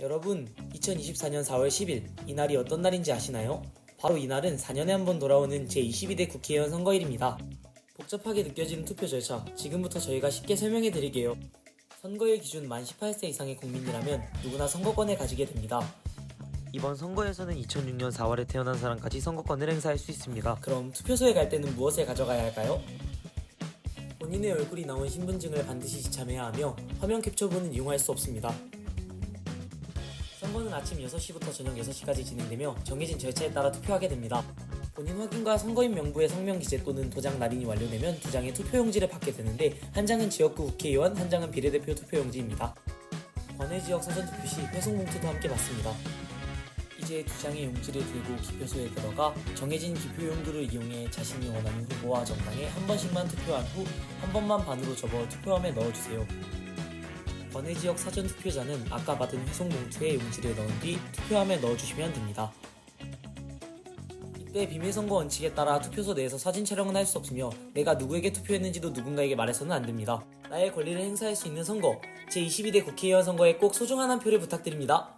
여러분, 2024년 4월 10일, 이날이 어떤 날인지 아시나요? 바로 이날은 4년에 한 번 돌아오는 제22대 국회의원 선거일입니다. 복잡하게 느껴지는 투표 절차, 지금부터 저희가 쉽게 설명해 드릴게요. 선거일 기준 만 18세 이상의 국민이라면 누구나 선거권을 가지게 됩니다. 이번 선거에서는 2006년 4월에 태어난 사람까지 선거권을 행사할 수 있습니다. 그럼 투표소에 갈 때는 무엇을 가져가야 할까요? 본인의 얼굴이 나온 신분증을 반드시 지참해야 하며 화면 캡처본은 이용할 수 없습니다. 선거는 아침 6시부터 저녁 6시까지 진행되며 정해진 절차에 따라 투표하게 됩니다. 본인 확인과 선거인 명부의 성명 기재 또는 도장 날인이 완료되면 두 장의 투표용지를 받게 되는데 한 장은 지역구 국회의원, 한 장은 비례대표 투표용지입니다. 관외 지역 사전 투표 시 회송 봉투도 함께 받습니다. 이제 두 장의 용지를 들고 기표소에 들어가 정해진 기표 용도를 이용해 자신이 원하는 후보와 정당에 한 번씩만 투표한 후 한 번만 반으로 접어 투표함에 넣어주세요. 번외 지역 사전 투표자는 아까 받은 회송 봉투에 용지를 넣은 뒤 투표함에 넣어주시면 됩니다. 이때 비밀선거 원칙에 따라 투표소 내에서 사진 촬영은 할 수 없으며 내가 누구에게 투표했는지도 누군가에게 말해서는 안 됩니다. 나의 권리를 행사할 수 있는 선거, 제22대 국회의원 선거에 꼭 소중한 한 표를 부탁드립니다.